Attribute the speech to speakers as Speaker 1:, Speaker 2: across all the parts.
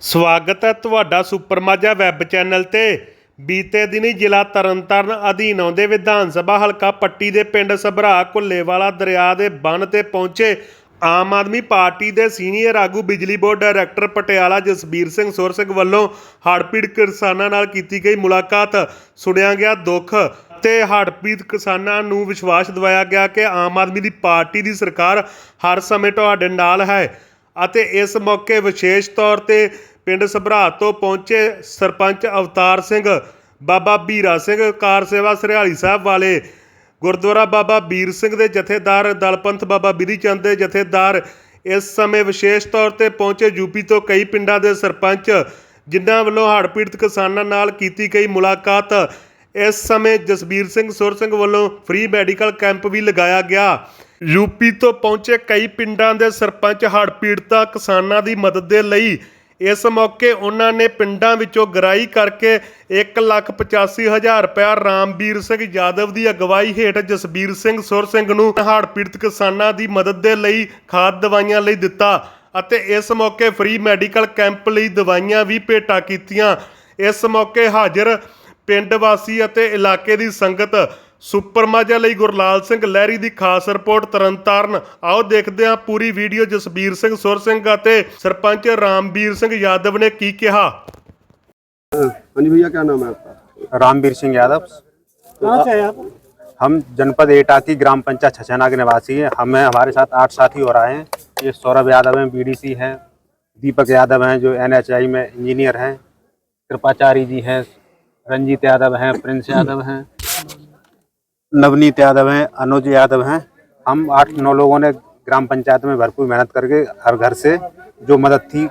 Speaker 1: ਸਵਾਗਤ ਹੈ ਤੁਹਾਡਾ ਸੁਪਰ ਮਾਝਾ ਵੈਬ ਚੈਨਲ ਤੇ। ਬੀਤੇ ਦਿਨੀ ਜ਼ਿਲ੍ਹਾ ਤਰਨਤਾਰਨ ਅਧੀਨ ਆਉਂਦੇ ਵਿਧਾਨ ਸਭਾ ਹਲਕਾ ਪੱਟੀ ਦੇ ਪਿੰਡ ਸਭਰਾ ਘੁੱਲੇਵਾਲਾ ਦਰਿਆ ਦੇ ਬੰਨ ਤੇ ਪਹੁੰਚੇ ਆਮ ਆਦਮੀ ਪਾਰਟੀ ਦੇ ਸੀਨੀਅਰ ਆਗੂ ਬਿਜਲੀ ਬੋਰਡ ਡਾਇਰੈਕਟਰ ਪਟਿਆਲਾ ਜਸਬੀਰ ਸਿੰਘ ਸੁਰ ਸਿੰਘ ਵੱਲੋਂ ਹੜ੍ਹਪੀੜਤ ਕਿਸਾਨਾਂ ਨਾਲ ਕੀਤੀ ਗਈ ਮੁਲਾਕਾਤ। ਸੁਣਿਆ ਗਿਆ ਦੁੱਖ ਤੇ ਹੜ੍ਹਪੀੜਤ ਕਿਸਾਨਾਂ ਨੂੰ ਵਿਸ਼ਵਾਸ ਦਿਵਾਇਆ ਗਿਆ ਕਿ ਆਮ ਆਦਮੀ ਦੀ ਪਾਰਟੀ ਦੀ ਸਰਕਾਰ ਹਰ ਸਮੇਂ ਤੁਹਾਡੇ ਨਾਲ ਹੈ ਅਤੇ ਇਸ ਮੌਕੇ ਵਿਸ਼ੇਸ਼ ਤੌਰ ਤੇ ਪਿੰਡ ਸਭਰਾ ਤੋਂ ਪਹੁੰਚੇ ਸਰਪੰਚ ਅਵਤਾਰ ਸਿੰਘ, ਬਾਬਾ ਬੀਰਾ ਸਿੰਘ, ਕਾਰ ਸੇਵਾ ਸਰਿਆਲੀ ਸਾਹਿਬ ਵਾਲੇ ਗੁਰਦੁਆਰਾ ਬਾਬਾ ਬੀਰ ਸਿੰਘ ਦੇ ਜਥੇਦਾਰ ਦਲਪੰਥ ਬਾਬਾ ਬਿਧੀ ਚੰਦ ਦੇ ਜਥੇਦਾਰ ਇਸ ਸਮੇਂ ਵਿਸ਼ੇਸ਼ ਤੌਰ ਤੇ ਪਹੁੰਚੇ ਯੂਪੀ ਤੋਂ ਕਈ ਪਿੰਡਾਂ ਦੇ ਸਰਪੰਚ, ਜਿਨ੍ਹਾਂ ਵੱਲੋਂ ਹੜ੍ਹ ਪੀੜਤ ਕਿਸਾਨਾਂ ਨਾਲ ਕੀਤੀ ਗਈ ਮੁਲਾਕਾਤ। ਇਸ ਸਮੇਂ ਜਸਬੀਰ ਸਿੰਘ, ਸੁਰ ਸਿੰਘ ਵੱਲੋਂ ਫ੍ਰੀ ਮੈਡੀਕਲ ਕੈਂਪ ਵੀ ਲਗਾਇਆ ਗਿਆ। ਯੂਪੀ ਤੋਂ ਪਹੁੰਚੇ ਕਈ ਪਿੰਡਾਂ ਦੇ ਸਰਪੰਚ ਹੜ੍ਹ ਪੀੜਤਾਂ ਕਿਸਾਨਾਂ ਦੀ ਮਦਦ ਦੇ ਲਈ ਇਸ ਮੌਕੇ ਉਹਨਾਂ ਨੇ ਪਿੰਡਾਂ ਵਿੱਚੋਂ ਗਰਾਈ ਕਰਕੇ 185000 ਰੁਪਇਆ ਰਾਮਵੀਰ ਸਿੰਘ ਯਾਦਵ ਦੀ ਅਗਵਾਈ ਹੇਠ ਜਸਬੀਰ ਸਿੰਘ ਸੁਰ ਸਿੰਘ ਨੂੰ ਹੜ੍ਹ ਪੀੜਤ ਕਿਸਾਨਾਂ ਦੀ ਮਦਦ ਦੇ ਲਈ ਖਾਦ ਦਵਾਈਆਂ ਲਈ ਦਿੱਤਾ ਅਤੇ ਇਸ ਮੌਕੇ ਫ੍ਰੀ ਮੈਡੀਕਲ ਕੈਂਪ ਲਈ ਦਵਾਈਆਂ ਵੀ ਭੇਟਾ ਕੀਤੀਆਂ। ਇਸ ਮੌਕੇ ਹਾਜ਼ਰ ਪਿੰਡ ਵਾਸੀ ਅਤੇ ਇਲਾਕੇ ਦੀ ਸੰਗਤ ਸੁਪਰ ਮਾਝਾ ਲਈ ਗੁਰਲਾਲ ਸਿੰਘ ਲਹਿਰੀ ਦੀ ਖਾਸ ਰਿਪੋਰਟ ਤਰਨਤਾਰਨ ਆਓ ਦੇਖਦੇ ਹਾਂ ਪੂਰੀ ਵੀਡੀਓ ਜਸਬੀਰ ਸਿੰਘ ਸੁਰ ਸਿੰਘ ਅਤੇ ਸਰਪੰਚ ਰਾਮਵੀਰ ਸਿੰਘ ਯਾਦਵ ਨੇ ਕੀ ਕਿਹਾ
Speaker 2: हाँ जी भैया क्या नाम है आपका
Speaker 3: रामवीर सिंह यादव
Speaker 2: कहाँ से है आप
Speaker 3: हम जनपद एटा की ग्राम पंचायत छछना के निवासी हैं हमें हमारे साथ आठ साथी हो रहे हैं ये सौरभ यादव हैं बीडीसी हैं दीपक यादव हैं जो एनएचआई में इंजीनियर हैं कृपाचारी जी हैं रंजीत यादव हैं प्रिंस यादव हैं नवनीत यादव हैं अनुज यादव हैं। हम आठ नौ लोगों ने ग्राम पंचायत में भरपूर मेहनत करके हर घर से जो मदद थी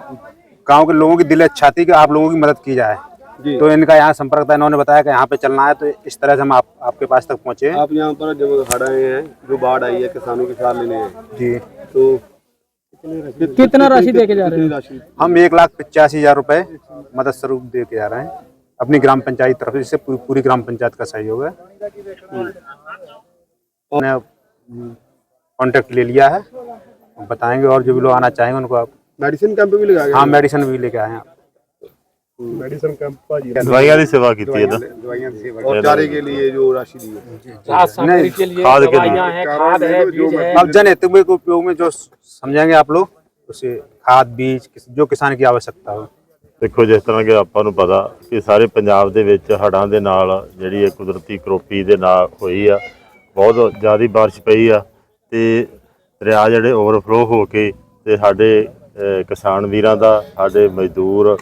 Speaker 3: गाँव के लोगों की दिल अच्छा थी कि आप लोगों की मदद की जाए।
Speaker 2: जी।
Speaker 3: तो इनका यहाँ संपर्क था इन्होंने बताया कि यहाँ पे चलना है तो इस तरह से हम आप, आपके पास तक पहुँचे।
Speaker 2: आप यहाँ पर जब हड़ आए हैं जो बाढ़ आई है किसानों के साथ लेने। हैं
Speaker 3: जी।
Speaker 2: तो
Speaker 4: कितना राशि दे के जा रहे
Speaker 2: हैं?
Speaker 3: हम एक लाख पचासी हज़ार रुपए मदद स्वरूप दे के जा रहे हैं। अपनी ग्राम पंचायत तरफ़ से पूरी पूरी ग्राम पंचायत का सहयोग है। हम्म। उन्हें हम्म, कॉन्टेक्ट ले लिया है। बताएँगे और जो भी लोग आना चाहेंगे उनको आप
Speaker 2: मेडिसिन कैंप भी लगा
Speaker 3: हाँ मेडिसिन भी लेके आए हैं। हम्म,
Speaker 2: मेडिसिन सेवा की थी और चारे के लिए जो राशि दी है।
Speaker 4: खाद के लिए।
Speaker 3: जो समझेंगे आप लोग उसे खाद बीज जो किसान की आवश्यकता हो।
Speaker 5: ਦੇਖੋ, ਜਿਸ ਤਰ੍ਹਾਂ ਕਿ ਆਪਾਂ ਨੂੰ ਪਤਾ ਕਿ ਸਾਰੇ ਪੰਜਾਬ ਦੇ ਵਿੱਚ ਹੜ੍ਹਾਂ ਦੇ ਨਾਲ ਜਿਹੜੀ ਇਹ ਕੁਦਰਤੀ ਕਰੋਪੀ ਦੇ ਨਾਲ ਹੋਈ ਆ, ਬਹੁਤ ਜ਼ਿਆਦਾ ਬਾਰਿਸ਼ ਪਈ ਆ ਤੇ ਦਰਿਆ ਜਿਹੜੇ ਓਵਰਫਲੋ ਹੋ ਕੇ ਤੇ ਸਾਡੇ ਕਿਸਾਨ ਵੀਰਾਂ ਦਾ, ਸਾਡੇ ਮਜ਼ਦੂਰ,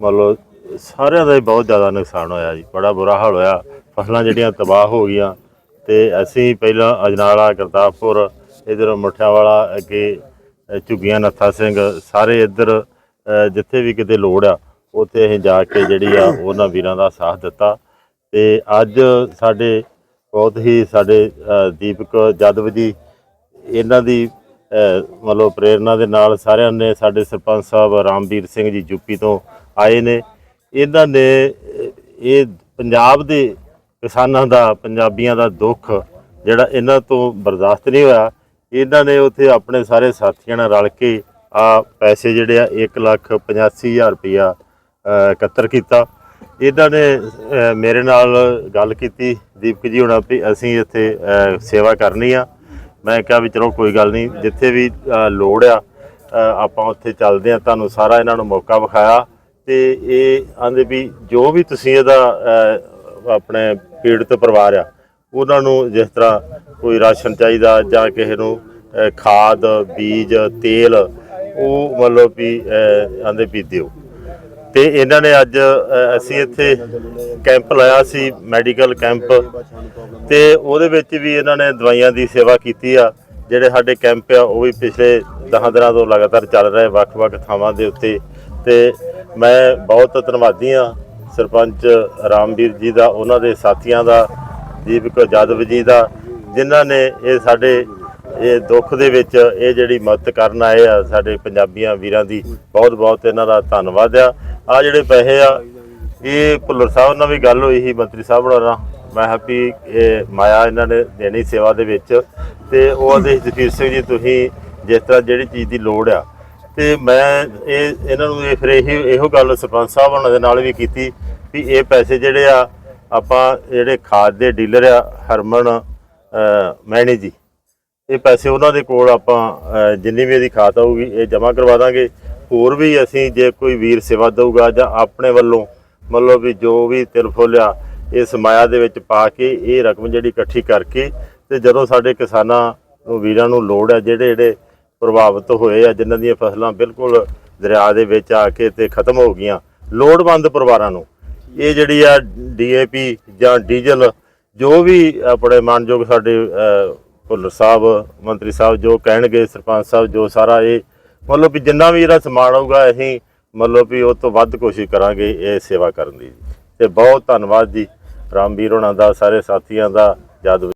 Speaker 5: ਮਤਲਬ ਸਾਰਿਆਂ ਦਾ ਹੀ ਬਹੁਤ ਜ਼ਿਆਦਾ ਨੁਕਸਾਨ ਹੋਇਆ ਜੀ, ਬੜਾ ਬੁਰਾ ਹਾਲ ਹੋਇਆ, ਫਸਲਾਂ ਜਿਹੜੀਆਂ ਤਬਾਹ ਹੋ ਗਈਆਂ ਤੇ ਅਸੀਂ ਪਹਿਲਾਂ ਅਜਨਾਲਾ ਕਰਤਾਰਪੁਰ ਇਧਰ ਮੁੱਠਿਆਵਾਲਾ ਅੱਗੇ ਝੁੱਗੀਆਂ, ਨੱਥਾ ਸਿੰਘ, ਸਾਰੇ ਇੱਧਰ ਜਿੱਥੇ ਵੀ ਕਿਤੇ ਲੋੜ ਆ, ਉੱਥੇ ਅਸੀਂ ਜਾ ਕੇ ਜਿਹੜੀ ਆ, ਉਹਨਾਂ ਵੀਰਾਂ ਦਾ ਸਾਥ ਦਿੱਤਾ। ਤੇ ਅੱਜ ਸਾਡੇ ਬਹੁਤ ਹੀ ਸਾਡੇ ਦੀਪਕ ਜਾਦਵ ਜੀ, ਇਹਨਾਂ ਦੀ ਮਤਲਬ ਪ੍ਰੇਰਣਾ ਦੇ ਨਾਲ ਸਾਰਿਆਂ ਨੇ ਸਾਡੇ ਸਰਪੰਚ ਸਾਹਿਬ ਰਾਮਵੀਰ ਸਿੰਘ ਜੀ ਯੂਪੀ ਤੋਂ ਆਏ ਨੇ। ਇਹਨਾਂ ਨੇ ਇਹ ਪੰਜਾਬ ਦੇ ਕਿਸਾਨਾਂ ਦਾ, ਪੰਜਾਬੀਆਂ ਦਾ ਦੁੱਖ ਜਿਹੜਾ ਇਹਨਾਂ ਤੋਂ ਬਰਦਾਸ਼ਤ ਨਹੀਂ ਹੋਇਆ। ਇਹਨਾਂ ਨੇ ਉੱਥੇ ਆਪਣੇ ਸਾਰੇ ਸਾਥੀਆਂ ਨਾਲ ਰਲ ਕੇ ਆ ਪੈਸੇ ਜਿਹੜੇ ਆ 185000 ਰੁਪਇਆ ਅ, ਇਕੱਤਰ ਕੀਤਾ। ਇਹਨਾਂ ਨੇ ਮੇਰੇ ਨਾਲ ਗੱਲ ਕੀਤੀ ਦੀਪਕ ਜੀ ਹੁਣਾਂ ਵੀ ਅਸੀਂ ਇੱਥੇ ਸੇਵਾ ਕਰਨੀ ਆ। ਮੈਂ ਕਿਹਾ ਵੀ ਚਲੋ ਕੋਈ ਗੱਲ ਨਹੀਂ ਜਿੱਥੇ ਵੀ ਲੋੜ ਆ ਆਪਾਂ ਉੱਥੇ ਚੱਲਦੇ ਆ। ਤੁਹਾਨੂੰ ਸਾਰਾ ਇਹਨਾਂ ਨੂੰ ਮੌਕਾ ਵਿਖਾਇਆ। ਤੇ ਇਹ ਆਂਦੇ ਵੀ ਜੋ ਵੀ ਤੁਸੀਂ ਇਹਦਾ ਆਪਣੇ ਪੀੜਤ ਪਰਿਵਾਰ ਆ ਉਹਨਾਂ ਨੂੰ ਜਿਸ ਤਰ੍ਹਾਂ ਕੋਈ ਰਾਸ਼ਨ ਚਾਹੀਦਾ ਜਾਂ ਕਿਸੇ ਨੂੰ ਖਾਦ ਬੀਜ ਤੇਲ ਉਹ ਮਤਲਬ ਵੀ ਅ, ਆਂਦੇ ਵੀ ਦਿਓ। ਤੇ ਇਹਨਾਂ ਨੇ ਅੱਜ ਅਸੀਂ ਇੱਥੇ ਕੈਂਪ ਲਾਇਆ ਸੀ ਮੈਡੀਕਲ ਕੈਂਪ। ਤੇ ਉਹਦੇ ਵਿੱਚ ਵੀ ਇਹਨਾਂ ਨੇ ਦਵਾਈਆਂ ਦੀ ਸੇਵਾ ਕੀਤੀ ਆ। ਜਿਹੜੇ ਸਾਡੇ ਕੈਂਪ ਆ ਉਹ ਵੀ ਪਿਛਲੇ 10 ਦਿਨਾਂ ਤੋਂ ਲਗਾਤਾਰ ਚੱਲ ਰਹੇ ਵੱਖ-ਵੱਖ ਥਾਵਾਂ ਦੇ ਉੱਤੇ। ਤੇ ਮੈਂ ਬਹੁਤ ਧੰਨਵਾਦੀ ਆ ਸਰਪੰਚ ਰਾਮਵੀਰ ਜੀ ਦਾ ਉਹਨਾਂ ਦੇ ਸਾਥੀਆਂ ਦਾ ਦੀਪਕ ਜਾਦਵ ਜੀ ਦਾ ਜਿਨ੍ਹਾਂ ਨੇ ਇਹ ਸਾਡੇ ਇਹ ਦੁੱਖ ਦੇ ਵਿੱਚ ਇਹ ਜਿਹੜੀ ਮਦਦ ਕਰਨ ਆਏ ਆ ਸਾਡੇ ਪੰਜਾਬੀਆਂ ਵੀਰਾਂ ਦੀ ਬਹੁਤ ਬਹੁਤ ਇਹਨਾਂ ਦਾ ਧੰਨਵਾਦ ਆ। ਆ ਜਿਹੜੇ ਪੈਸੇ ਆ, ਇਹ ਭੁੱਲਰ ਸਾਹਿਬ ਨਾਲ ਵੀ ਗੱਲ ਹੋਈ ਸੀ, ਮੰਤਰੀ ਸਾਹਿਬ ਨਾਲ। ਮੈਂ ਹੈਪੀ ਇਹ ਮਾਇਆ ਇਹਨਾਂ ਨੇ ਦੇਣੀ ਸੇਵਾ ਦੇ ਵਿੱਚ। ਤੇ ਉਹ ਆਦੇ ਜਸਵੀਰ ਸਿੰਘ ਜੀ, ਤੁਸੀਂ ਜਿਸ ਤਰ੍ਹਾਂ ਜਿਹੜੀ ਚੀਜ਼ ਦੀ ਲੋੜ ਆ। ਤੇ ਮੈਂ ਇਹ, ਇਹਨਾਂ ਨੂੰ ਇਹ ਫਿਰ ਇਹੀ, ਇਹੋ ਗੱਲ ਸਰਪੰਚ ਸਾਹਿਬ ਉਹਨਾਂ ਦੇ ਨਾਲ ਵੀ ਕੀਤੀ ਵੀ ਇਹ ਪੈਸੇ ਜਿਹੜੇ ਆ, ਆਪਾਂ ਜਿਹੜੇ ਖਾਦ ਦੇ ਡੀਲਰ ਆ, ਹਰਮਨ ਮੈਣੀ ਜੀ ਇਹ ਪੈਸੇ ਉਹਨਾਂ ਦੇ ਕੋਲ ਆਪਾਂ ਜਿੰਨੀ ਵੀ ਇਹਦੀ ਖਾਤ ਆਊਗੀ ਇਹ ਜਮ੍ਹਾਂ ਕਰਵਾ ਦਾਂਗੇ। ਹੋਰ ਵੀ ਅਸੀਂ ਜੇ ਕੋਈ ਵੀਰ ਸੇਵਾ ਦਊਗਾ ਜਾਂ ਆਪਣੇ ਵੱਲੋਂ, ਮਤਲਬ ਵੀ ਜੋ ਵੀ ਤਿਲ ਫੁੱਲਿਆ ਇਸ ਮਾਇਆ ਦੇ ਵਿੱਚ ਪਾ ਕੇ ਇਹ ਰਕਮ ਜਿਹੜੀ ਇਕੱਠੀ ਕਰਕੇ ਤੇ ਜਦੋਂ ਸਾਡੇ ਕਿਸਾਨਾਂ ਨੂੰ, ਵੀਰਾਂ ਨੂੰ ਲੋੜ ਹੈ ਜਿਹੜੇ ਜਿਹੜੇ ਪ੍ਰਭਾਵਿਤ ਹੋਏ ਆ, ਜਿਨ੍ਹਾਂ ਦੀਆਂ ਫਸਲਾਂ ਬਿਲਕੁਲ ਦਰਿਆ ਦੇ ਵਿੱਚ ਆ ਕੇ ਤੇ ਖਤਮ ਹੋ ਗਈਆਂ, ਲੋੜਵੰਦ ਪਰਿਵਾਰਾਂ ਨੂੰ, ਇਹ ਜਿਹੜੀ ਆ ਡੀਏਪੀ ਜਾਂ ਡੀਜ਼ਲ, ਜੋ ਵੀ ਆਪਣੇ ਮਾਨਯੋਗ ਸਾਡੇ ਭੁੱਲਰ ਸਾਹਿਬ, ਮੰਤਰੀ ਸਾਹਿਬ ਜੋ ਕਹਿਣਗੇ, ਸਰਪੰਚ ਸਾਹਿਬ ਜੋ ਸਾਰਾ ਇਹ, ਮਤਲਬ ਵੀ ਜਿੰਨਾ ਵੀ ਇਹਦਾ ਸਮਾਨ ਹੋਊਗਾ ਅਸੀਂ ਮਤਲਬ ਵੀ ਉਹ ਤੋਂ ਵੱਧ ਕੋਸ਼ਿਸ਼ ਕਰਾਂਗੇ ਇਹ ਸੇਵਾ ਕਰਨ ਦੀ। ਤੇ ਬਹੁਤ ਧੰਨਵਾਦ ਜੀ। ਰਾਮਵੀਰ ਹੋਣਾ ਦਾ, ਸਾਰੇ ਸਾਥੀਆਂ ਦਾ, ਜਦ